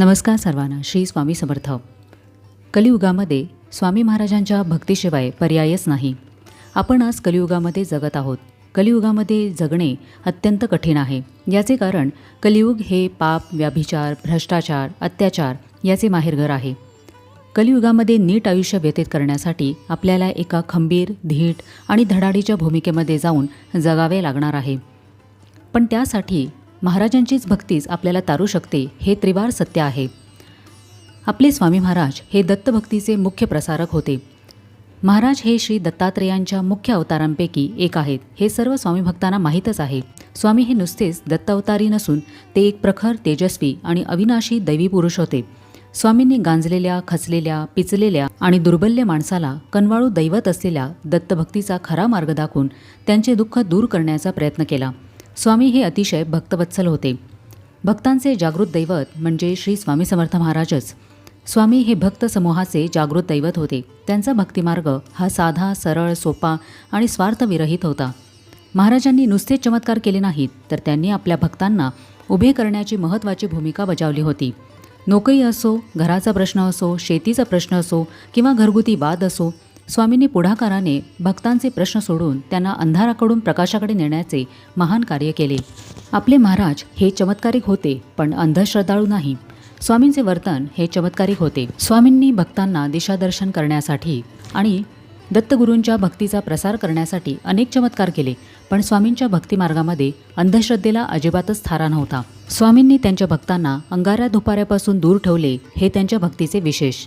नमस्कार सर्वांना श्री स्वामी समर्थ. कलियुगामध्ये स्वामी महाराजांच्या भक्तीशिवाय पर्यायच नाही. आपण आज कलियुगामध्ये जगत आहोत. कलियुगामध्ये जगणे अत्यंत कठीण आहे. याचे कारण कलियुग हे पाप व्याभिचार भ्रष्टाचार अत्याचार याचे माहेरघर आहे. कलियुगामध्ये नीट आयुष्य व्यतीत करण्यासाठी आपल्याला एका खंबीर धीट आणि धडाडीच्या भूमिकेमध्ये जाऊन जगावे लागणार आहे. पण त्यासाठी महाराजांचीच भक्तीच आपल्याला तारू शकते हे त्रिवार सत्य आहे. आपले स्वामी महाराज हे दत्तभक्तीचे मुख्य प्रसारक होते. महाराज हे श्री दत्तात्रेयांच्या मुख्य अवतारांपैकी एक आहेत हे सर्व स्वामी भक्तांना माहीतच आहे. स्वामी हे नुसतेच दत्तावतारी नसून ते एक प्रखर तेजस्वी आणि अविनाशी दैवी पुरुष होते. स्वामींनी गांजलेल्या खचलेल्या पिचलेल्या आणि दुर्बल्य माणसाला कनवाळू दैवत असलेल्या दत्तभक्तीचा खरा मार्ग दाखवून त्यांचे दुःख दूर करण्याचा प्रयत्न केला. स्वामी हे अतिशय भक्तवत्सल होते. भक्तांचे जागृत दैवत म्हणजे श्री स्वामी समर्थ महाराजच. स्वामी हे भक्त समूहाचे जागृत दैवत होते. त्यांचा भक्तिमार्ग हा साधा सरळ सोपा आणि स्वार्थविरहित होता. महाराजांनी नुसते चमत्कार केले नाहीत तर त्यांनी आपल्या भक्तांना उभे करण्याची महत्त्वाची भूमिका बजावली होती. नोकरी असो घराचा प्रश्न असो शेतीचा प्रश्न असो किंवा घरगुती वाद असो स्वामींनी पुढाकाराने भक्तांचे प्रश्न सोडून त्यांना अंधाराकडून प्रकाशाकडे नेण्याचे महान कार्य केले. आपले महाराज हे चमत्कारिक होते पण अंधश्रद्धाळू नाही. स्वामींचे वर्तन हे चमत्कारिक होते. स्वामींनी भक्तांना दिशादर्शन करण्यासाठी आणि दत्तगुरूंच्या भक्तीचा प्रसार करण्यासाठी अनेक चमत्कार केले पण स्वामींच्या भक्तिमार्गामध्ये अंधश्रद्धेला अजिबातच थारा नव्हता. स्वामींनी त्यांच्या भक्तांना अंगाऱ्या धुपाऱ्यापासून दूर ठेवले हे त्यांच्या भक्तीचे विशेष.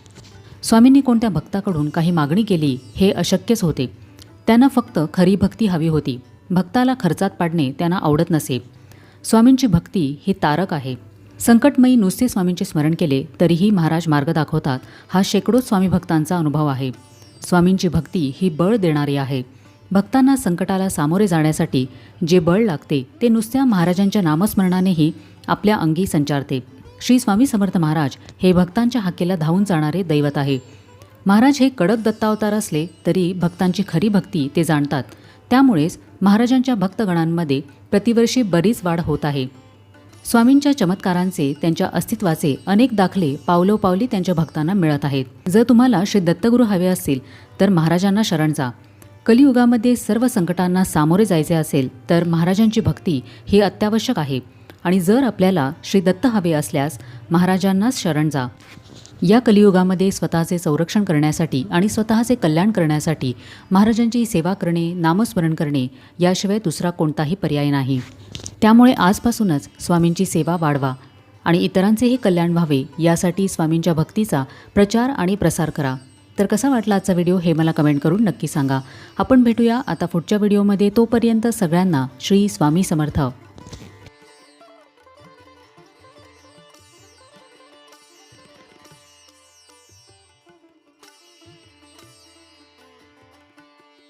स्वामींनी कोणत्या भक्ताकडून काही मागणी केली हे अशक्यच होते. त्यांना फक्त खरी भक्ती हवी होती. भक्ताला खर्चात पाडणे त्यांना आवडत नसे. स्वामींची भक्ती ही तारक आहे. संकटमयी नुसते स्वामींचे स्मरण केले तरीही महाराज मार्ग दाखवतात हा शेकडो स्वामी भक्तांचा अनुभव आहे. स्वामींची भक्ती ही बळ देणारी आहे. भक्तांना संकटाला सामोरे जाण्यासाठी जे बळ लागते ते नुसत्या महाराजांच्या नामस्मरणानेही आपल्या अंगी संचारते. श्री स्वामी समर्थ महाराज हे भक्तांच्या हाकेला धावून जाणारे दैवत आहे. महाराज हे कडक दत्तावतार असले तरी भक्तांची खरी भक्ती ते जाणतात. त्यामुळेच महाराजांच्या भक्तगणांमध्ये प्रतिवर्षी बरीच वाढ होत आहे. स्वामींच्या चमत्कारांचे त्यांच्या अस्तित्वाचे अनेक दाखले पावलोपावली त्यांच्या भक्तांना मिळत आहेत. जर तुम्हाला श्री दत्तगुरू हवे असतील तर महाराजांना शरण जा. कलियुगामध्ये सर्व संकटांना सामोरे जायचे असेल तर महाराजांची भक्ती ही अत्यावश्यक आहे. आणि जर आपल्याला श्री दत्त हवे असल्यास महाराजांनाच शरण जा. या कलियुगामध्ये स्वतःचे संरक्षण करण्यासाठी आणि स्वतःचे कल्याण करण्यासाठी महाराजांची सेवा करणे नामस्मरण करणे याशिवाय दुसरा कोणताही पर्याय नाही. त्यामुळे आजपासूनच स्वामींची सेवा वाढवा आणि इतरांचेही कल्याण व्हावे यासाठी स्वामींच्या भक्तीचा प्रचार आणि प्रसार करा. तर कसा वाटला आजचा व्हिडिओ हे मला कमेंट करून नक्की सांगा. आपण भेटूया आता पुढच्या व्हिडिओमध्ये. तोपर्यंत सगळ्यांना श्री स्वामी समर्थ.